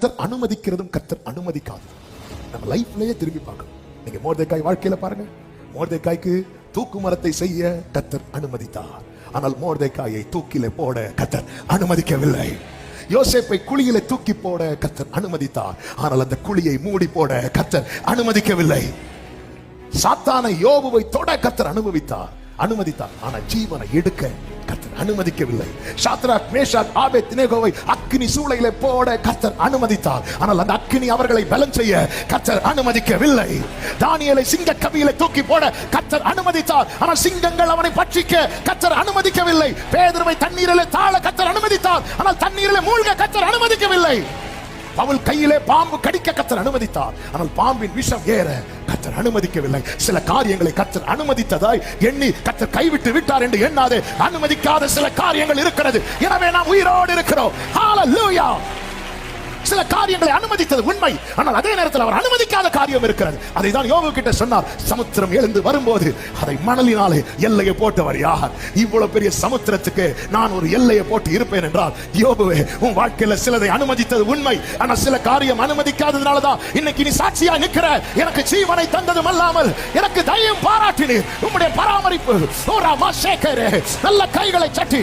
கத்தர் அனுமதிக்கிறதும் கத்தர் அனுமதிக்காது. நம்ம லைஃப்லயே திரும்பி பார்க்கணும். நீங்க மோர்தேக்காய் வாழ்க்கையில பாருங்க. மோர்தேக்காய்க்கு தூக்கு மரத்தை செய்ய கத்தர் அனுமதித்தார். ஆனால் மோர்தேக்காயை தூக்கில போட கத்தர் அனுமதிக்கவில்லை. யோசேப்பை குழியில தூக்கி போட கத்தர் அனுமதித்தார். ஆனால் அந்த குழியை மூடி போட கத்தர் அனுமதிக்கவில்லை. சாத்தானை யோபுவை தொட கத்தர் அனுபவித்தார். அனுமதித்தார். ஆனா ஜீவனை எடுக்க கத்தர் அனுமதிக்கவில்லை. சாத்ராக் மேஷாக் ஆபே தினேகோவை அக்னி சூளையில போட கத்தர் அனுமதித்தார். ஆனால் அந்த அக்கினி அவர்களை பலம் செய்ய கத்தர் அனுமதிக்கவில்லை. தானியலை சிங்க கவியில தூக்கி போட கத்தர் அனுமதித்தார். ஆனால் சிங்கங்கள் அவனை பட்சிக்க கத்தர் அனுமதிக்கவில்லை. பேதுருவை தண்ணீரில் தாழ கத்தர் அனுமதித்தார். ஆனால் தண்ணீரில் மூழ்க கத்தர் அனுமதிக்கவில்லை. அவள் கையிலே பாம்பு கடிக்க கத்தர் அனுமதித்தார். ஆனால் பாம்பின் விஷம் ஏற கத்தர் அனுமதிக்கவில்லை. சில காரியங்களை கத்தர் அனுமதித்ததாய் எண்ணி கத்தர் கைவிட்டு விட்டார் என்று எண்ணாதே. அனுமதிக்காத சில காரியங்கள் இருக்கிறது. எனவே நாம் உயிரோடு இருக்கிறோம். ஹalleluya சில காரியங்களை அனுமதித்தது உண்மை. ஆனால் அதே நேரத்தில் அவர் அனுமதிக்காத காரியம் இருக்கிறது. அதை தான் யோகு கிட்ட சொன்னார் சமுத்திரம் எழுந்து வரும்போது அதை மணலினாலே எல்லையை போட்டவர் யார்? இவ்வளவு பெரிய சமுத்திரத்துக்கு நான் ஒரு எல்லையை போட்டு இருப்பேன் என்றால் யோபுவே உன் வாழ்க்கையில சிலதை அனுமதித்தது உண்மை. ஆனா சில காரியம் அனுமதிக்காததுனால தான் இன்னைக்கு நீ சாட்சியா நிக்கிற. எனக்கு ஜீவனை தந்ததும் அல்லாமல் எனக்கு தயம் பாராட்டினீர். உம்முடைய பராமரிப்பு. நல்ல கைகளை சட்டி.